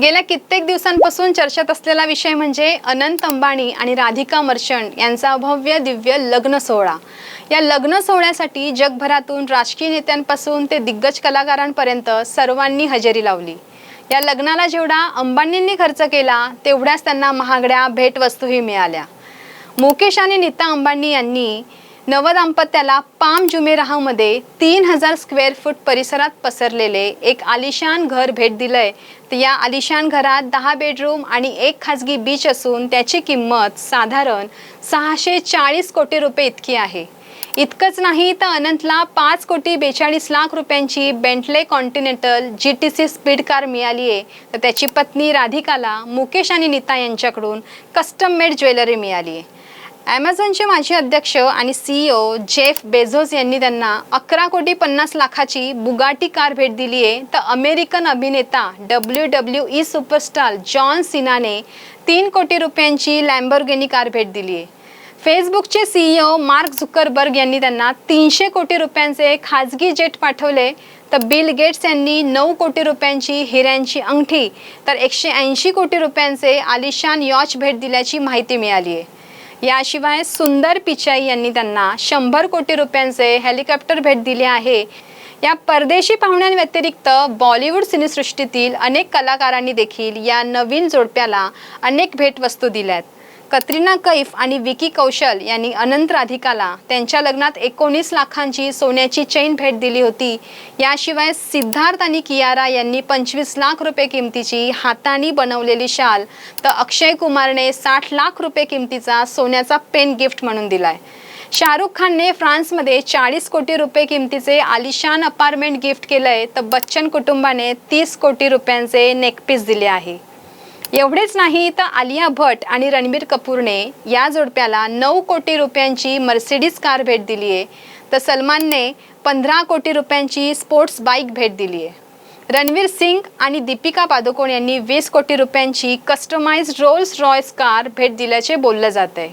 गेल्या कित्येक दिवसांपासून चर्चेत असलेला विषय म्हणजे अनंत अंबानी आणि राधिका मर्चंट यांचा भव्य दिव्य लग्न सोहळा. या लग्न सोहळ्यासाठी जगभरातून राजकीय नेत्यांपासून ते दिग्गज कलाकारांपर्यंत सर्वांनी हजेरी लावली. या लग्नाला जेवढा अंबानींनी खर्च केला तेवढ्याच त्यांना महागड्या भेटवस्तूही मिळाल्या. मुकेश आणि नीता अंबानी यांनी नवदाम्पत्याला पाम जुमेराहमध्ये तीन हजार स्क्वेअर फूट परिसरात पसरलेले एक आलिशान घर भेट दिलंय. तर या आलिशान घरात दहा बेडरूम आणि एक खाजगी बीच असून त्याची किंमत साधारण सहाशे चाळीस कोटी रुपये इतकी आहे. इतकंच नाही तर अनंतला पाच कोटी बेचाळीस लाख रुपयांची Bentley Continental G T C speed car मिळाली आहे. तर त्याची पत्नी राधिकाला मुकेश आणि नीता यांच्याकडून कस्टम मेड ज्वेलरी मिळाली आहे. ॲमेझॉनचे माजी अध्यक्ष आणि सीईओ जेफ बेझोस यांनी त्यांना अकरा कोटी पन्नास लाखाची बुगाटी कार भेट दिली आहे. तर अमेरिकन अभिनेता W W E superstar John सिनाने तीन कोटी रुपयांची लॅम्बोर्गिनी कार भेट दिली आहे. फेसबुकचे सीईओ मार्क झुकरबर्ग यांनी त्यांना तीनशे कोटी रुपयांचे खाजगी जेट पाठवले. तर बिल गेट्स यांनी नऊ कोटी रुपयांची हिऱ्यांची अंगठी तर एकशे ऐंशी कोटी रुपयांचे आलिशान यॉच भेट दिल्याची माहिती मिळाली आहे. याशिवाय सुंदर पिचाई यांनी त्यांना शंभर कोटी रुपयांचे हेलिकॉप्टर भेट दिले आहे. या परदेशी पाहुण्यांव्यतिरिक्त बॉलिवूड सिनेसृष्टीतील अनेक कलाकारांनी देखील या नवीन जोडप्याला अनेक भेटवस्तू दिल्यात. कतरिना कैफ आणि विकी कौशल यांनी अनंत राधिकाला त्यांच्या लग्नात एकोणीस लाखांची सोन्याची चैन भेट दिली होती. याशिवाय सिद्धार्थ आणि कियारा यांनी पंचवीस लाख रुपये किमतीची हाताने बनवलेली शाल तर अक्षय कुमारने साठ लाख रुपये किमतीचा सोन्याचा पेन गिफ्ट म्हणून दिलाय. शाहरुख खानने फ्रान्समध्ये चाळीस कोटी रुपये किमतीचे आलिशान अपार्टमेंट गिफ्ट केलंय तर बच्चन कुटुंबाने तीस कोटी रुपयांचे नेकपीस दिले आहे. एवढेच नाही तर आलिया भट आणि रणबीर कपूरने या जोडप्याला नऊ कोटी रुपयांची मर्सिडीज कार भेट दिली आहे तर सलमानने पंधरा कोटी रुपयांची स्पोर्ट्स बाईक भेट दिली आहे रणवीर सिंग आणि दीपिका पादुकोण यांनी वीस कोटी रुपयांची कस्टमाइज रोल्स रॉयस कार भेट दिल्याचे बोललं जात आहे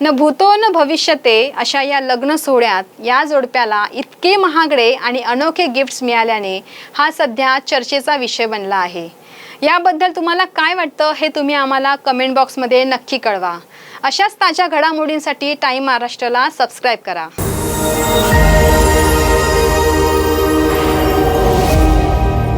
न भूतो न भविष्यते अशा या लग्न सोहळ्यात या जोडप्याला इतके महागडे आणि अनोखे गिफ्ट्स मिळाल्याने हा सध्या चर्चेचा विषय बनला आहे. याबद्दल तुम्हाला काय वाटतं हे तुम्ही आम्हाला कमेंट बॉक्समध्ये नक्की कळवा. अशाच ताज्या घडामोडींसाठी टाईम महाराष्ट्राला सबस्क्राईब करा.